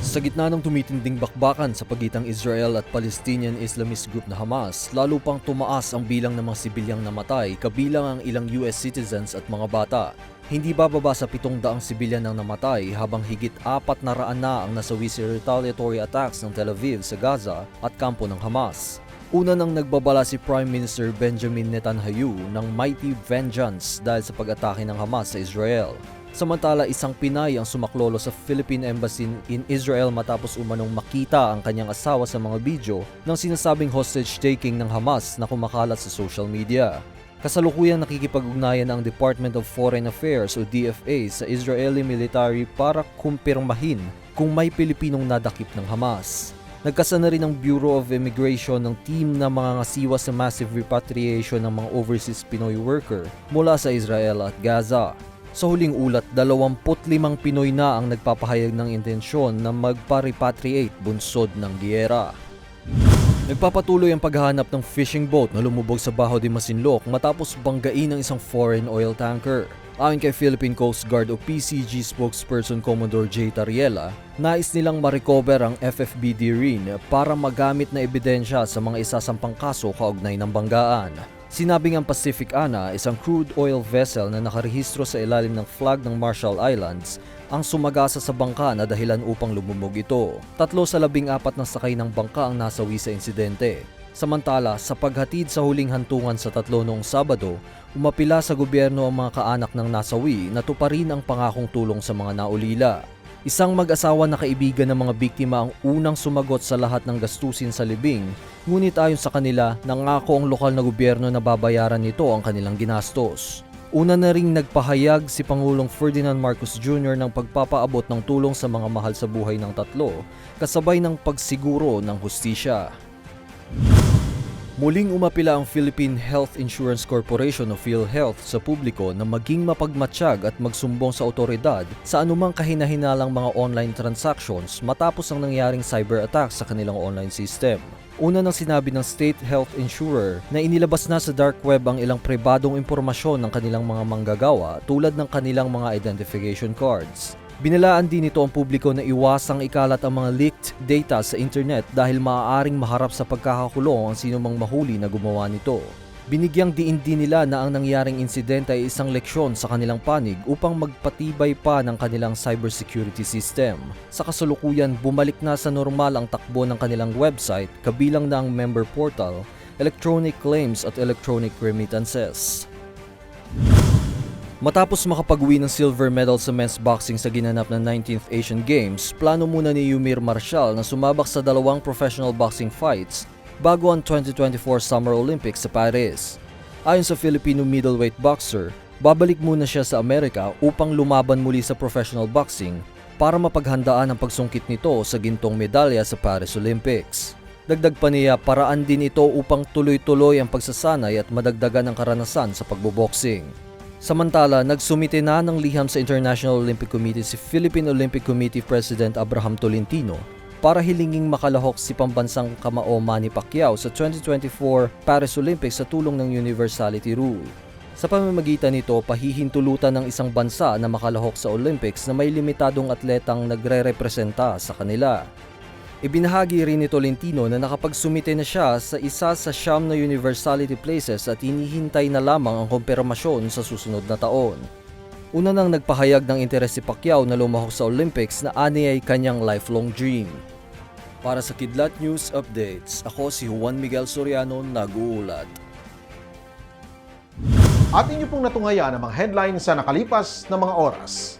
Sa gitna ng tumitinding bakbakan sa pagitang Israel at Palestinian Islamist group na Hamas, lalo pang tumaas ang bilang ng mga sibilyang namatay kabilang ang ilang US citizens at mga bata. Hindi bababa sa pitong daang sibilyan ang namatay habang higit apat na raan na ang nasawi sa retaliatory attacks ng Tel Aviv sa Gaza at kampo ng Hamas. Una nang nagbabala si Prime Minister Benjamin Netanyahu ng mighty vengeance dahil sa pag-atake ng Hamas sa Israel. Samantala, isang Pinay ang sumaklolo sa Philippine Embassy in Israel matapos umanong makita ang kanyang asawa sa mga video ng sinasabing hostage-taking ng Hamas na kumakalat sa social media. Kasalukuyang nakikipag-ugnayan ang Department of Foreign Affairs o DFA sa Israeli military para kumpirmahin kung may Pilipinong nadakip ng Hamas. Nagkasa na rin ang Bureau of Immigration ng team na mga ngasiwa sa massive repatriation ng mga overseas Pinoy worker mula sa Israel at Gaza. Sa huling ulat, 25 Pinoy na ang nagpapahayag ng intensyon na magpa-repatriate bunsod ng giyera. Nagpapatuloy ang paghahanap ng fishing boat na lumubog sa Baho de Masinloc matapos banggain ng isang foreign oil tanker. Ayon kay Philippine Coast Guard o PCG spokesperson Commodore J. Tariela, nais nilang ma-recover ang FFBD rin para magamit na ebidensya sa mga isasampang kaso kaugnay ng banggaan. Sinabing ang Pacific Ana, isang crude oil vessel na nakarehistro sa ilalim ng flag ng Marshall Islands, ang sumagasa sa bangka na dahilan upang lumubog ito. Tatlo sa labing apat na sakay ng bangka ang nasawi sa insidente. Samantala, sa paghatid sa huling hantungan sa tatlo noong Sabado, umapila sa gobyerno ang mga kaanak ng nasawi na tuparin ang pangakong tulong sa mga naulila. Isang mag-asawa na kaibigan ng mga biktima ang unang sumagot sa lahat ng gastusin sa libing, ngunit ayon sa kanila, nangako ang lokal na gobyerno na babayaran nito ang kanilang ginastos. Una na ring nagpahayag si Pangulong Ferdinand Marcos Jr. ng pagpapaabot ng tulong sa mga mahal sa buhay ng tatlo, kasabay ng pagsiguro ng hustisya. Muling umapila ang Philippine Health Insurance Corporation o PhilHealth sa publiko na maging mapagmatsyag at magsumbong sa otoridad sa anumang kahina-hinalang mga online transactions matapos ang nangyaring cyber attack sa kanilang online system. Una nang sinabi ng state health insurer na inilabas na sa dark web ang ilang pribadong impormasyon ng kanilang mga manggagawa tulad ng kanilang mga identification cards. Binalaan din ito ang publiko na iwasang ikalat ang mga leaked data sa internet dahil maaaring maharap sa pagkakakulong ang sinumang mahuli na gumawa nito. Binigyang diin din nila na ang nangyaring insidente ay isang leksyon sa kanilang panig upang magpatibay pa ng kanilang cybersecurity system. Sa kasalukuyan, bumalik na sa normal ang takbo ng kanilang website kabilang na ang member portal, electronic claims at electronic remittances. Matapos makapag-uwi ng silver medal sa men's boxing sa ginanap na 19th Asian Games, plano muna ni Yumir Marshall na sumabak sa dalawang professional boxing fights bago ang 2024 Summer Olympics sa Paris. Ayon sa Filipino middleweight boxer, babalik muna siya sa Amerika upang lumaban muli sa professional boxing para mapaghandaan ang pagsungkit nito sa gintong medalya sa Paris Olympics. Dagdag pa niya, paraan din ito upang tuloy-tuloy ang pagsasanay at madagdagan ang karanasan sa pagboboxing. Samantala, nagsumite na ng liham sa International Olympic Committee si Philippine Olympic Committee President Abraham Tolentino para hilinging makalahok si pambansang kamao Manny Pacquiao sa 2024 Paris Olympics sa tulong ng universality rule. Sa pamamagitan nito, pahihintulutan ng isang bansa na makalahok sa Olympics na may limitadong atletang nagre-representa sa kanila. Ibinahagi rin ni Tolentino na nakapagsumite na siya sa isa sa siyam na universality places at hinihintay na lamang ang kumpirmasyon sa susunod na taon. Una nang nagpahayag ng interes si Pacquiao na lumahok sa Olympics na ani ay kanyang lifelong dream. Para sa Kidlat News Updates, ako si Juan Miguel Soriano, nag-uulat. At inyo pong natunghaya ang mga headlines sa nakalipas na mga oras.